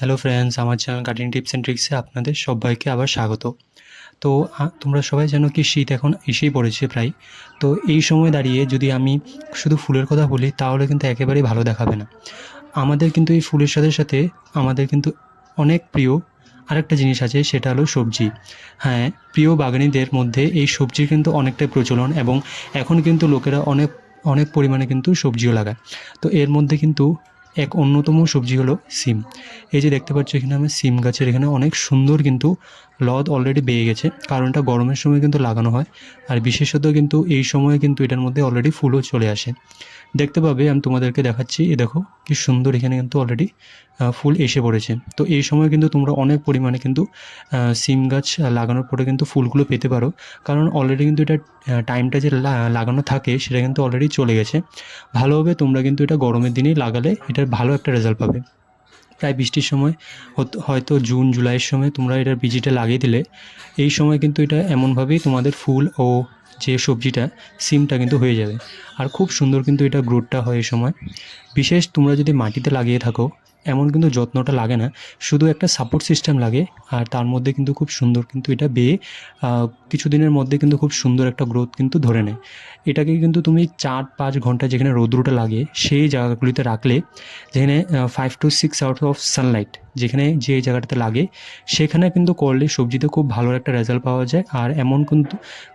Hello friends আমার channel garden tips and ট্রিক্সে আপনাদের সবাইকে আবার স্বাগত। তো তোমরা সবাই জানো কি শীত এখন এসেই পড়েছে প্রায়। তো, এই সময় দাঁড়িয়ে যদি আমি শুধু ফুলের কথা বলি, তাহলে কিন্তু একেবারেই ভালো দেখাবে না। আমাদের কিন্তু এই ফুলের সাথে সাথে আমাদের কিন্তু অনেক প্রিয় আরেকটা জিনিস আছে, সেটা হলো সবজি। হ্যাঁ প্রিয় বাগানীদের মধ্যে এই সবজির কিন্তু অনেকটাই প্রচলন এবং এখন কিন্তু লোকেরা অনেক অনেক পরিমাণে কিন্তু সবজিও লাগায়। তো, এর মধ্যে কিন্তু এক অন্যতম সবজি হলো সিম। এই যে দেখতে পাচ্ছ, এখানে আমি সিম গাছের এখানে অনেক সুন্দর কিন্তু লদ অলরেডি বেয়ে গেছে। কারণ এটা গরমের সময় কিন্তু লাগানো হয়। আর বিশেষত কিন্তু এই সময়ে কিন্তু এটার মধ্যে অলরেডি ফুলও চলে আসে। দেখতে পাবে, আমি তোমাদেরকে দেখাচ্ছি। এ দেখো, কি সুন্দর এখানে কিন্তু অলরেডি ফুল এসে পড়েছে। তো এই সময় কিন্তু তোমরা অনেক পরিমাণে কিন্তু সিম গাছ লাগানোর পরে কিন্তু ফুলগুলো পেতে পারো। কারণ অলরেডি কিন্তু এটা টাইমটা যে লাগানো থাকে সেটা কিন্তু অলরেডি চলে গেছে। ভালোভাবে তোমরা কিন্তু এটা গরমের দিনেই লাগালে এটার ভালো একটা রেজাল্ট পাবে। প্রায় বৃষ্টির সময় হয়তো জুন, জুলাইয়ের সময় তোমরা এটার বীজিটা লাগিয়ে দিলে, এই সময় কিন্তু এটা এমনভাবেই তোমাদের ফুল ও যে সবজিটা, সিমটা কিন্তু হয়ে যাবে। আর খুব সুন্দর কিন্তু এটা গ্রোথটা হয় এই সময়। বিশেষ তোমরা যদি মাটিতে লাগিয়ে থাকো এমন কিন্তু যত্নটা লাগে না, শুধু একটা সাপোর্ট সিস্টেম লাগে আর তার মধ্যে কিন্তু খুব সুন্দর কিন্তু এটা বেয়ে কিছুদিনের মধ্যে কিন্তু খুব সুন্দর একটা গ্রোথ কিন্তু ধরে নেয়। এটাকে কিন্তু তুমি চার পাঁচ ঘণ্টা যেখানে রৌদ্রটা লাগে, সেই জায়গাগুলিতে রাখলে, যেখানে five to six out of sunlight যেখানে যে জায়গাটাতে লাগে, সেখানে কিন্তু করলে সবজিতে খুব ভালো একটা রেজাল্ট পাওয়া যায় আর এমন কিন্তু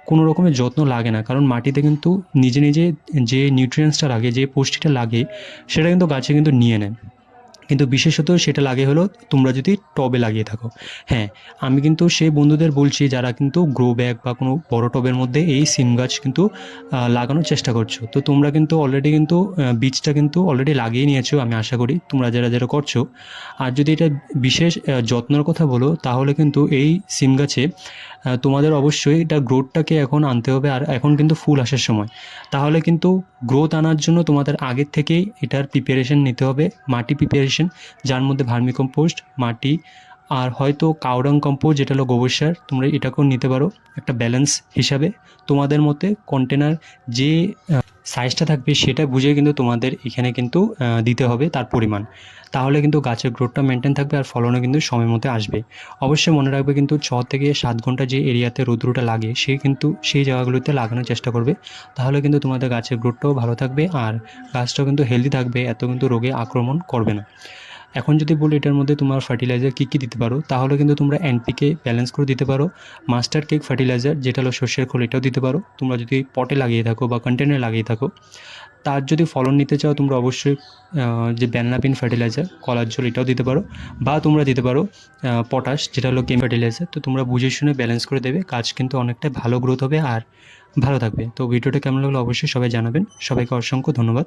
কোনো রকমের যত্ন লাগে না। কারণ মাটিতে কিন্তু নিজে নিজে যে নিউট্রিয়েন্টসটা লাগে, যে পুষ্টিটা লাগে, সেটা কিন্তু গাছে কিন্তু নিয়ে নেয়। কিন্তু বিশেষত সেটা লাগে হলো তোমরা যদি টবে লাগিয়ে থাকো। হ্যাঁ আমি কিন্তু সেই বন্ধুদের বলছি যারা কিন্তু গ্রো ব্যাগ বা কোনো বড় টবের মধ্যে এই সিম গাছ কিন্তু লাগানোর চেষ্টা করছ। তো তোমরা কিন্তু অলরেডি কিন্তু বীজটা কিন্তু অলরেডি লাগিয়ে নিয়েছো আমি আশা করি। তোমরা যারা যারা করছ, আর যদি এটা বিশেষ যত্নের কথা বলো, তাহলে কিন্তু এই সিম গাছে তোমাদের অবশ্যই এটা গ্রোথটাকে এখন আনতে হবে আর এখন কিন্তু ফুল আসার সময়। তাহলে কিন্তু গ্রোথ আনার জন্য তোমাদের আগের থেকেই এটার প্রিপারেশন নিতে হবে। মাটি প্রিপারেশন যার মধ্যে ভার্মিকম্পোস্ট মাটি আর হয়তো কাউডাং কম্পোস্ট যেটা হলো গোবর সার, তোমরা এটাকেও নিতে পারো একটা ব্যালেন্স হিসাবে। তোমাদের মতে কন্টেনার যে সাইজটা থাকবে সেটা বুঝে কিন্তু তোমাদের এখানে কিন্তু দিতে হবে তার পরিমাণ। তাহলে কিন্তু গাছের গ্রোথটা মেনটেন থাকবে আর ফলনও কিন্তু সময় মতো আসবে। অবশ্যই মনে রাখবে কিন্তু ছ থেকে সাত ঘণ্টা যে এরিয়াতে রৌদ্রটা লাগে, সে কিন্তু সেই জায়গাগুলোতে লাগানোর চেষ্টা করবে। তাহলে কিন্তু তোমাদের গাছের গ্রোথটাও ভালো থাকবে আর গাছটাও কিন্তু হেলদি থাকবে, এত কিন্তু রোগে আক্রমণ করবে না। এখন যদি বলি এটার মধ্যে তোমার ফার্টিলাইজার কী কী দিতে পারো, তাহলে কিন্তু তোমরা এনপিকে ব্যালেন্স করে দিতে পারো। মাস্টার কেক ফার্টিলাইজার যেটা হলো শস্যের খোল, এটাও দিতে পারো। তোমরা যদি পটে লাগিয়ে থাকো বা কন্টেনারে লাগিয়ে থাকো। তার যদি ফলন নিতে চাও, তোমরা অবশ্যই যে ব্যানলাপিন ফার্টিলাইজার কলার জল এটাও দিতে পারো। বা তোমরা দিতে পারো পটাশ যেটা হলো কেম ফার্টিলাইজার তো তোমরা বুঝে শুনে ব্যালেন্স করে দেবে। গাছ কিন্তু অনেকটাই ভালো গ্রোথ হবে আর ভালো থাকবে। তো ভিডিওটা কেমন লাগল অবশ্যই সবাই জানাবেন। সবাইকে অসংখ্য ধন্যবাদ।